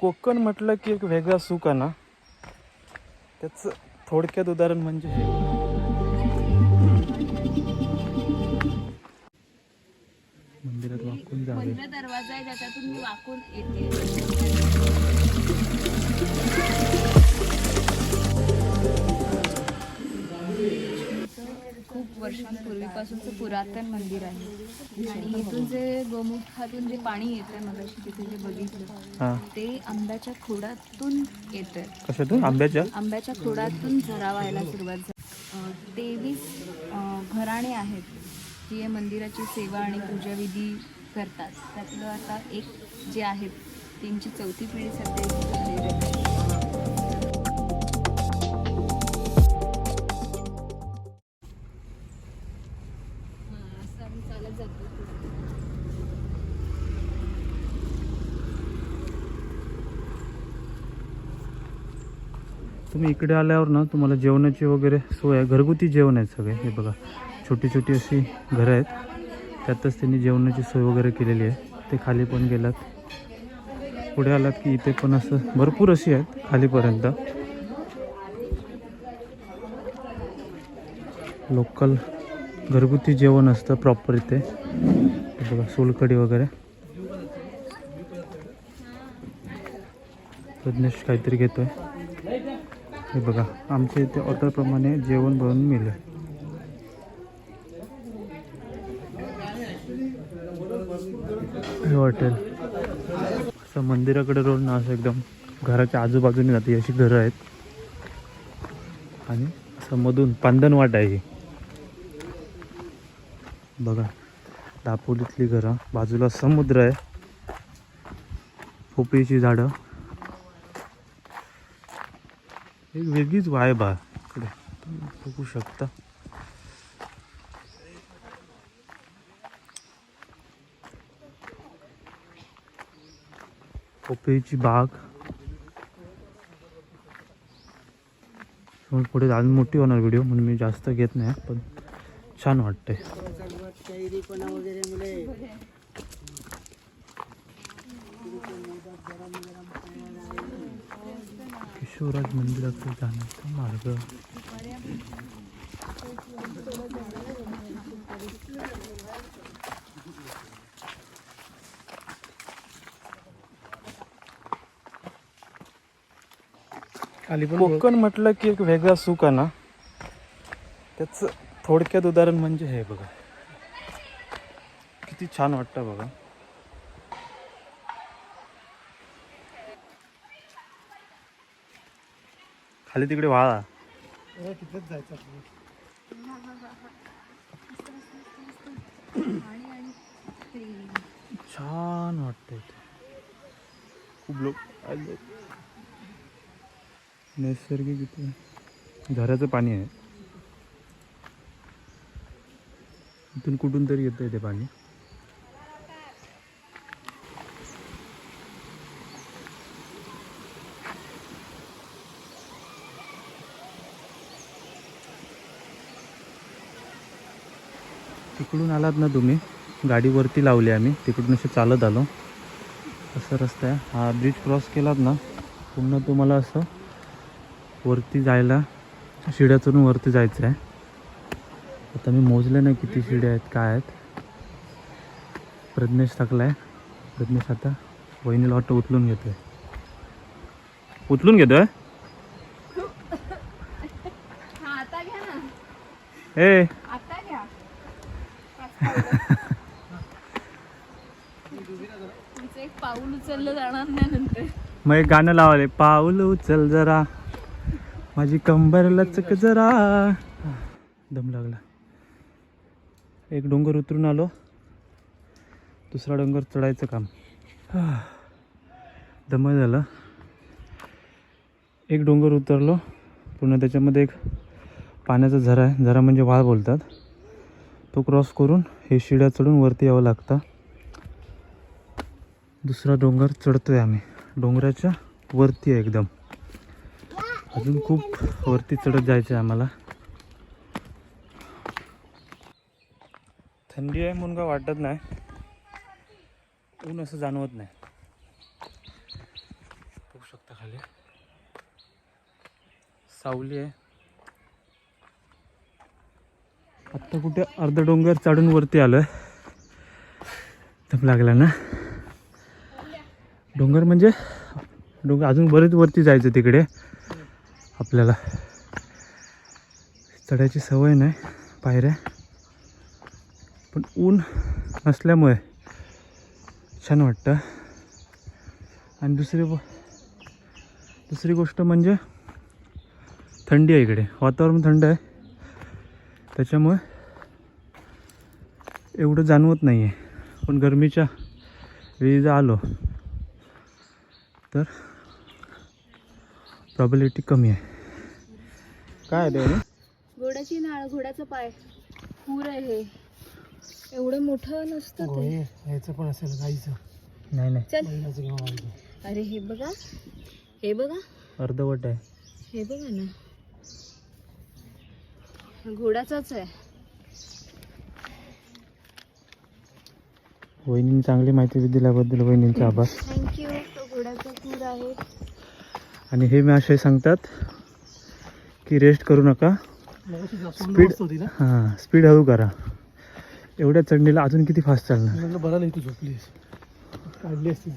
कोकण म्हटलं की एक वेगळा सुख आहे ना? त्याचं थोडक्यात उदाहरण म्हणजे हे. मंदिरात वाकून जावे. दरवाजा आहे ज्याच्यातून मी वाकून येते. खूप वर्षांपूर्वीपासूनचं पुरातन मंदिर आहे. आणि इथून जे गोमुखातून जे पाणी येतं मगाशी तिथे जे बघितलं ते आंब्याच्या खोडातून येतं आंब्याच्या? आंब्याच्या खोडातून झरा व्हायला सुरुवात झाली. तेवीस घराणे आहेत जी या मंदिराची सेवा आणि पूजाविधी करतात. त्यातलं आता एक जे आहेत त्यांची चौथी पिढी सध्या तुम्ही इकडे आल्यावर ना तुम्हाला जेवणाची वगैरे सोय आहे. घरगुती जेवण आहे सगळे. हे बघा छोटी छोटी अशी घरं आहेत. त्यातच त्यांनी जेवणाची सोय वगैरे केलेली आहे. ते खाली पण गेलात. पुढे आलात की इथे पण असं भरपूर अशी आहेत खालीपर्यंत. लोकल घरगुती जेवण असतं प्रॉपर इथे. बघा सोलकढी वगैरे. प्रज्ञेश काहीतरी घेतोय. हे बघा आमच्या इथे ऑर्डरप्रमाणे जेवण बनवून मिळेल. हे हॉटेल. असं मंदिराकडे रोड ना असं एकदम. घराच्या आजूबाजूने जाते अशी घरं आहेत. आणि असं मधून पांदणवाट आहे बघा दापोलीतली घरं बाजूला समुद्र आहे. पोपळीची झाडं. एक वेगळीच वायब आहे. इकडे तुम्ही बघू शकता. पोपळीची बाग. समोर पुढे अजून मोठी होणार व्हिडिओ म्हणून मी जास्त घेत नाही पण छान वाटतंय. किशोराज मंदिराकडे जाण्याचा मार्ग. कोकण म्हटलं की एक वेगळा सुख आहे ना? त्याचं थोडक्यात उदाहरण म्हणजे हे बघा. किती छान वाटतं बघा. खाली तिकडे वाळा. छान वाटतं खूप लोक आले. नैसर्गिक इथे झऱ्याचं पाणी आहे. इथून कुठून तरी येतं इथे पाणी. तिकडून आलात ना तुम्ही. गाडीवरती लावली आम्ही. तिकडून असे चालत आलो. असं रस्ता आहे. हा ब्रिज क्रॉस केलात ना पुन्हा तुम्हाला असं वरती जायला शिड्या चढून वरती जायचं आहे. आता मी मोजले नाही किती शिड्या आहेत काय आहेत. प्रज्ञेश टाकला आहे प्रज्ञेश आता वहिनीला वाटतं उचलून घेतोय. उचलून घेतोय? हा आता घ्या ना. ए एक पाऊल उचललं जाणार नाही नंतर. मग एक गाणं लावले पाऊल उचल जरा. माझी कंबर लचक जरा. दम लागला. एक डोंगर उतरून आलो. दुसरा डोंगर चढायचं काम. दम झालं. एक डोंगर उतरलो. पुन्हा त्याच्यामध्ये एक पाण्याचा झरा आहे. झरा म्हणजे वाळ बोलतात. तो क्रॉस करून हे शिड्या चढून वरती यावं लागतं. दुसरा डोंगर चढतो आहे आम्ही. डोंगराच्या वरती आहे एकदम. अजून खूप वरती चढत जायचं आहे आम्हाला. थंडी आहे म्हणून का वाटत नाही. ऊन असं जाणवत नाही. बघू शकता खाली. सावली आहे. आत्ता कुठे अर्ध डोंगर चढून वरती आलं धप लागला ना? डोंगर म्हणजे डोंगर अजून बरेच वरती जायचं तिकडे. आपल्याला चढायची सवय नाही पायऱ्या. पण ऊन नसल्यामुळे छान वाटतं. आणि दुसरी दुसरी गोष्ट म्हणजे थंडी आहे इकडे. वातावरण थंड आहे. त्याच्यामुळे एवढं जाणवत नाही आहे पण गरमीच्या वेळी जर आलो तर प्रॉबिलिटी कमी आहे. काय आहे घोड्याची नाळ घोड्याचं पाय. पूर आहे हे. एवढं मोठं नसतं ते. याचं पण असेल गाईचं. नाही नाही. अरे हे बघा. हे बघा. अर्धवट आहे. हे बघा ना. घोड्याचाच आहे. वहिनींनी चांगली माहिती दिल्याबद्दल वहिनींचा आभार. थँक्यू तो घोड्याचा पूर आहे. आणि हे मी असे सांगतात की रेस्ट करू नका. ना हां स्पीड हळू करा. एवढ्या चढणीला अजून किती फास्ट चालणार? बरं नाही तू झोपलीस काढली असती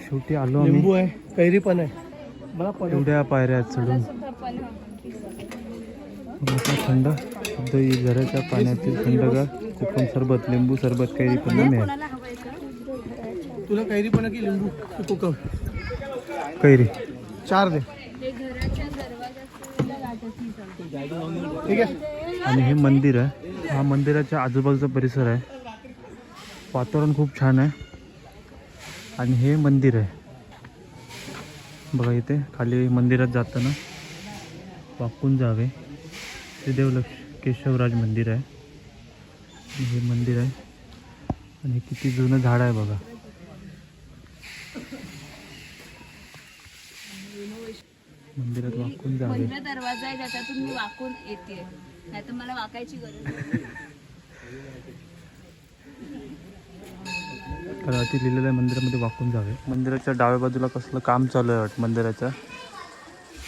शेवटी आलो आहे कैरी पण आहे. मला एवढ्या पायऱ्या चढून. थंड शुद्ध ही झऱ्याच्या पाण्यातील थंडगार कोकम सरबत लिंबू सरबत कैरी पण मिळेल. तुला कैरी पण आहे की लिंबू? कोकम? कैरी. चार दे. हे घराच्या. ठीक आहे. आणि हे मंदिर आहे. हा मंदिराच्या आजूबाजूचा परिसर आहे. वातावरण खूप छान आहे. आणि हे मंदिर आहे. बघा इथे खाली मंदिरात जाताना वाकून जावे. ते देवलक्ष केशवराज मंदिर आहे. हे मंदिर आहे. आणि हे किती जुनं झाड आहे बघा. मंदिरात वाकून जावे दरवाजा आहे ज्याच्यातून मी वाकून येते नाही तर मला वाकायची गरज. तर अति लिहिलेलं आहे मंदिरामध्ये वाकून जावे मंदिराच्या डाव्या बाजूला कसलं काम चालू आहे वाटतं? मंदिराचं.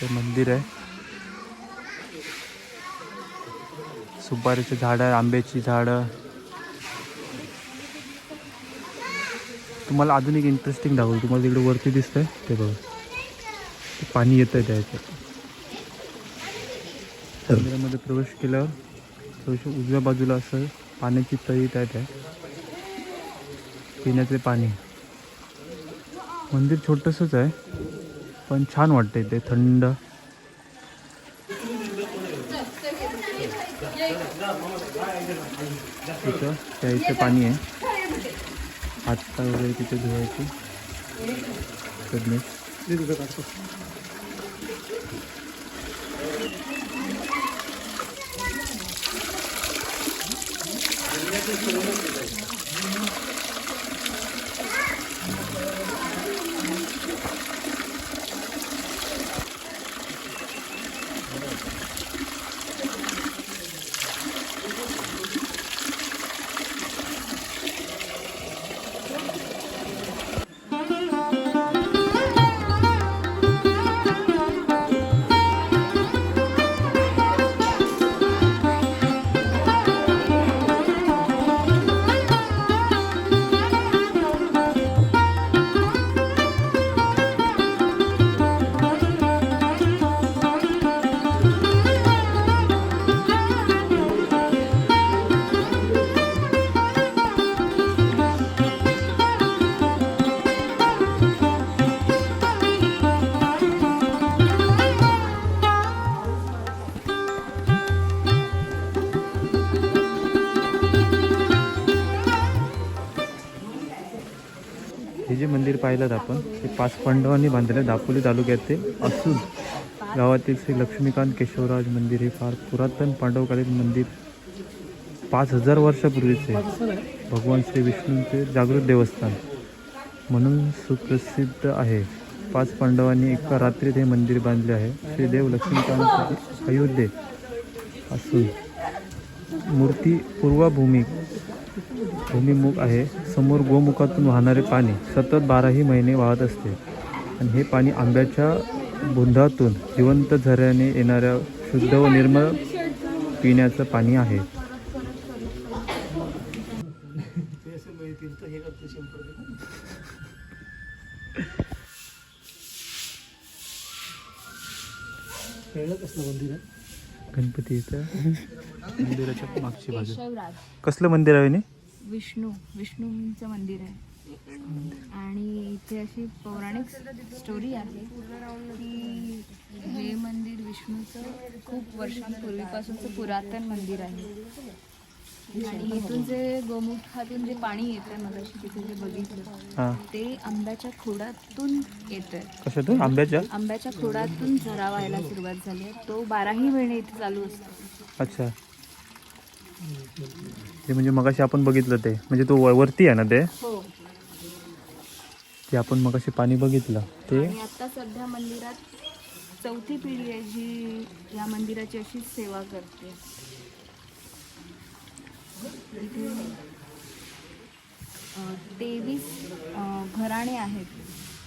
ते मंदिर आहे. सुपारीचे झाडं आंब्याची झाडं. तुम्हाला अजून एक इंटरेस्टिंग दाखवलं तुम्हाला तिकडे वरती दिसतंय ते बघा. ते पाणी येतं आहे त्याच्यात मंदिरामध्ये प्रवेश केल्यावर थोडीशी उजव्या बाजूला असं पाण्याची तळी त्या आहे पिण्याचे पाणी. मंदिर छोटंसंच आहे पण छान वाटतं ते थंड. तिथं प्यायचं पाणी आहे. हातपाय वगैरे तिथे धुवायचे. चढणे पाहिलं आपण. ते पाच पांडवांनी बांधले दापोली तालुक्यात ते असून गावातील श्री लक्ष्मीकांत केशवराज मंदिर हे फार पुरातन पांडवकालीन मंदिर. पाच हजार वर्षापूर्वीचे. भगवान श्री विष्णूंचे जागृत देवस्थान. म्हणून सुप्रसिद्ध आहे. पाच पांडवांनी एका रात्रीत हे मंदिर बांधले आहे. श्री देव लक्ष्मीकांत अयोध्ये असून मूर्ती पूर्वभूमी भूमिमुख आहे. समोर गोमुखातून वाहणारे पाणी सतत बाराही महिने वाहत असते. आणि हे पाणी आंब्याच्या बुंदातून जिवंत झऱ्याने येणाऱ्या शुद्ध व निर्मळ पिण्याचं पाणी आहे. ते असं मिळतील तर करते शंभर कळलं कसलं मंदिर आहे गणपती इथं मंदिराच्या मागची बाजू कसलं मंदिर आहे नी? विष्णू विष्णूंचं मंदिर आहे. आणि इथे अशी पौराणिक स्टोरी आहे की हे मंदिर विष्णूचं खूप वर्षांपूर्वीपासूनचं पुरातन मंदिर आहे. आणि इथून जे गोमुखातून जे पाणी येतं मगाशी तिथे जे बघितलं ते आंब्याच्या खोडातून येतं आंब्याच्या? आंब्याच्या खोडातून झरा व्हायला सुरुवात झाली तो बाराही महिने इथे चालू असतो. अच्छा. ते म्हणजे मगाशी आपण बघितलं ते. म्हणजे तो व- वरती आहे ना ते? हो. ते आपण मगाशी पाणी बघितलं. ते? आणि आता सध्या मंदिरात चौथी पिढी आहे जी या मंदिराची अशीच सेवा करते. इथे अं, तेवीस अं, घराणे आहेत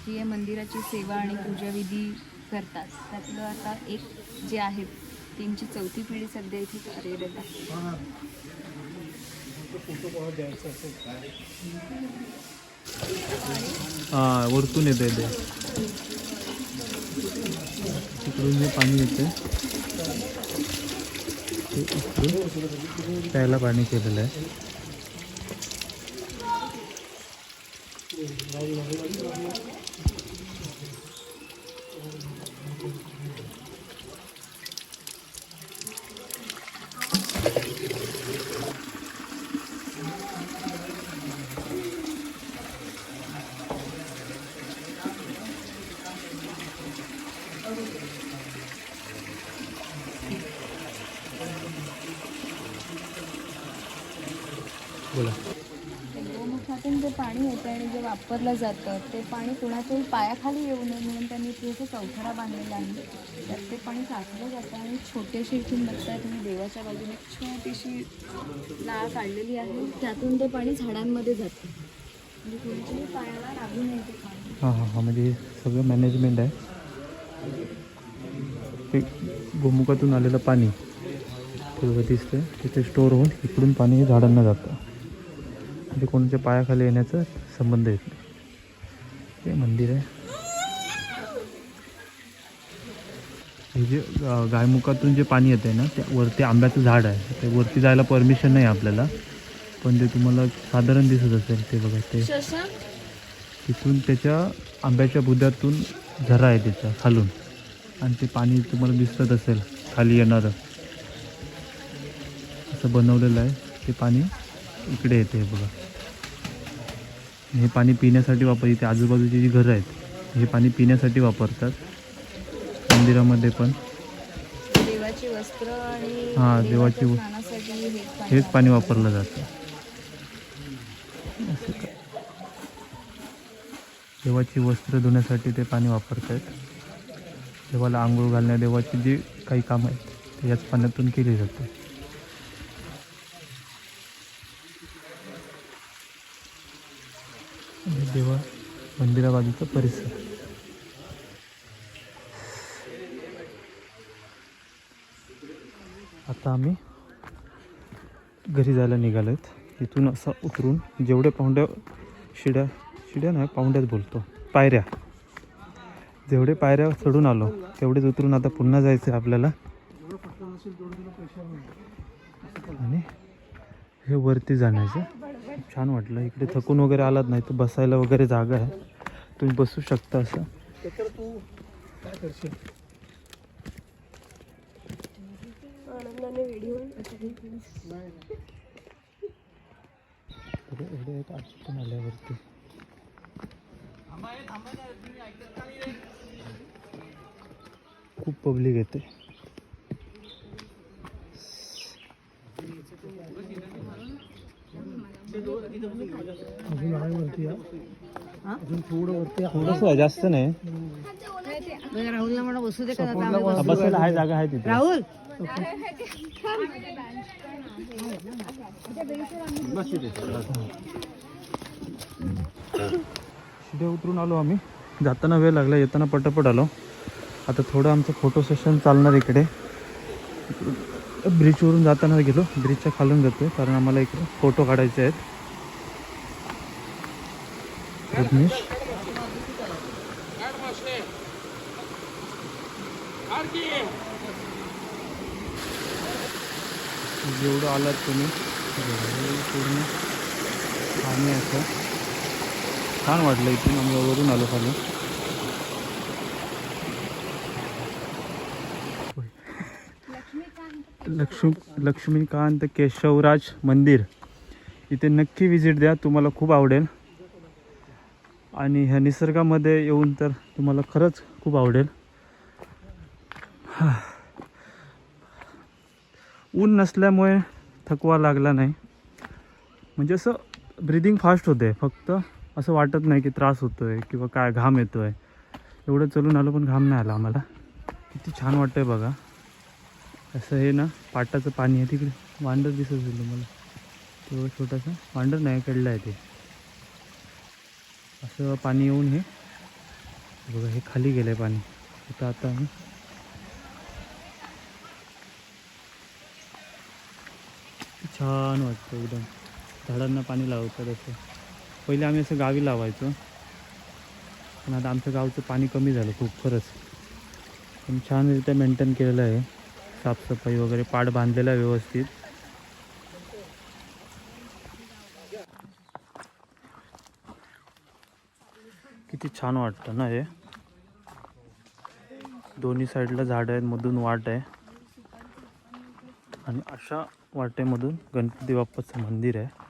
जी या मंदिराची सेवा आणि पूजाविधी करतात. त्यातलं आता एक जे आहेत त्यांची चौथी पिढी सध्या इथे कार्यरत आहे. हां वरतून येतं ते. तिकडून जे पाणी येते ते इकडून प्यायला पाणी केलेलं आहे बोला गोमुखातून जे पाणी जे वापरलं जातं ते पाणी कुणाच्याही पायाखाली येऊ नये म्हणून त्यांनी इथे असं चौथरा बांधलेला आहे. त्यात ते पाणी साचलं जातं आणि छोटेशी इथून बघताय तुम्ही देवाच्या बाजूने एक छोटीशी नाळ काढलेली आहे. त्यातून ते पाणी झाडांमध्ये जातं. म्हणजे कुणाच्याही पायाला लागू नये ते पाणी. हां हां हां म्हणजे सगळं मॅनेजमेंट आहे. ते गोमुखातून आलेलं पाणी दिसतं दिसतंय तिथे स्टोअर होऊन इकडून पाणी झाडांना जातं. म्हणजे कोणाच्या पायाखाली येण्याचा संबंध येत नाही. हे मंदिर आहे. हे जे गायमुखातून जे पाणी येतं आहे ना त्या वरती आंब्याचं झाड आहे. ते वरती जायला परमिशन नाही आपल्याला. पण ते तुम्हाला साधारण दिसत असेल ते बघा ते. तिथून त्याच्या आंब्याच्या बुद्यातून झरा आहे त्याचा खालून. आणि ते पाणी तुम्हाला दिसत असेल खाली येणारं. असं बनवलेलं आहे. ते पाणी इकडे येते हे बघा. हे पाणी पिण्यासाठी वापर इथे आजूबाजूची जी घरं आहेत हे पाणी पिण्यासाठी वापरतात. मंदिरामध्ये पण. देवाची वस्त्र आणि हां, देवाची हेच पाणी वापरलं जातं. देवाची वस्त्र धुण्यासाठी ते पाणी वापरतात. देवाला आंघोळ घालण्या देवाची जी काही कामं आहेत ते याच पाण्यातून केली जाते आणि देवा मंदिराबाजूचा परिसर. आता आम्ही घरी जायला निघालो आहेत तिथून असं उतरून जेवढे पाहुंड्या शिड्या शिड्या नाही पाहुंड्यात बोलतो. पायऱ्या. जेवढे पायऱ्या चढून आलो तेवढेच उतरून आता पुन्हा जायचं आहे आपल्याला. आणि हे वरती जाण्याचं. खूप छान वाटलं. इकडे थकून वगैरे आलात नाही तर बसायला वगैरे जागा आहे. तुम्ही बसू शकता असं. काय करशील एक आठवण आल्यावरती खूप पब्लिक येते. अजून आहे वरती हा. अजून थोडं वरती. थोडंसं आहे, जास्त नाही. राहुलला म्हणा बसू दे हा, बसायला आहे जागा आहे तिथे. राहुल? शिडे उतरून आलो आम्ही. जाताना वेळ लागला येताना पटापट आलो. आता थोडं आमचं फोटो सेशन चालणार इकडे. ब्रिजवरून जाताना गेलो. ब्रिजच्या खालून जातोय कारण आम्हाला इकडे फोटो काढायचे आहेत. रजनीश जेवढं आलात तुम्ही. पूर्ण पाणी असं छान वाटलं इथून आम्ही वरून आलो खाली. लक्ष्मी लक्ष्मीकांत केशवराज मंदिर. इथे नक्की व्हिजिट द्या तुम्हाला खूप आवडेल. आणि ह्या निसर्गामध्ये येऊन तर तुम्हाला खरंच खूप आवडेल. हा. ऊन नसल्यामुळे थकवा लागला नाही. म्हणजे असं ब्रिदिंग फास्ट होते. फक्त असं वाटत नाही की त्रास होतो आहे किंवा काय घाम येतो आहे एवढं चलून आलो पण घाम नाही आला आम्हाला. किती छान वाटतं आहे बघा. असं हे ना पाटाचं पाणी आहे तिकडे. वांडर दिसत असेल तुम्हाला तेवढं छोटंसं वांडर नाही कडलं आहे ते. असं पाणी येऊन हे. बघा हे खाली गेलं आहे पाणी. इथं आता आम्ही छान वाटतं एकदम. झाडांना पाणी लावतात असं. पहिले आम्ही असं गावी लावायचो. पण आता आमचं गावचं पाणी कमी झालं खूप खरंच. पण छानरित्या मेंटेन केलेलं आहे. साफसफाई वगैरे पाड बांधलेला आहे व्यवस्थित. किती छान वाटतं ना हे. दोन्ही साईडला झाडं आहेत मधून वाट आहे. आणि अशा वाटेमधून गणपती बाप्पाचं मंदिर आहे.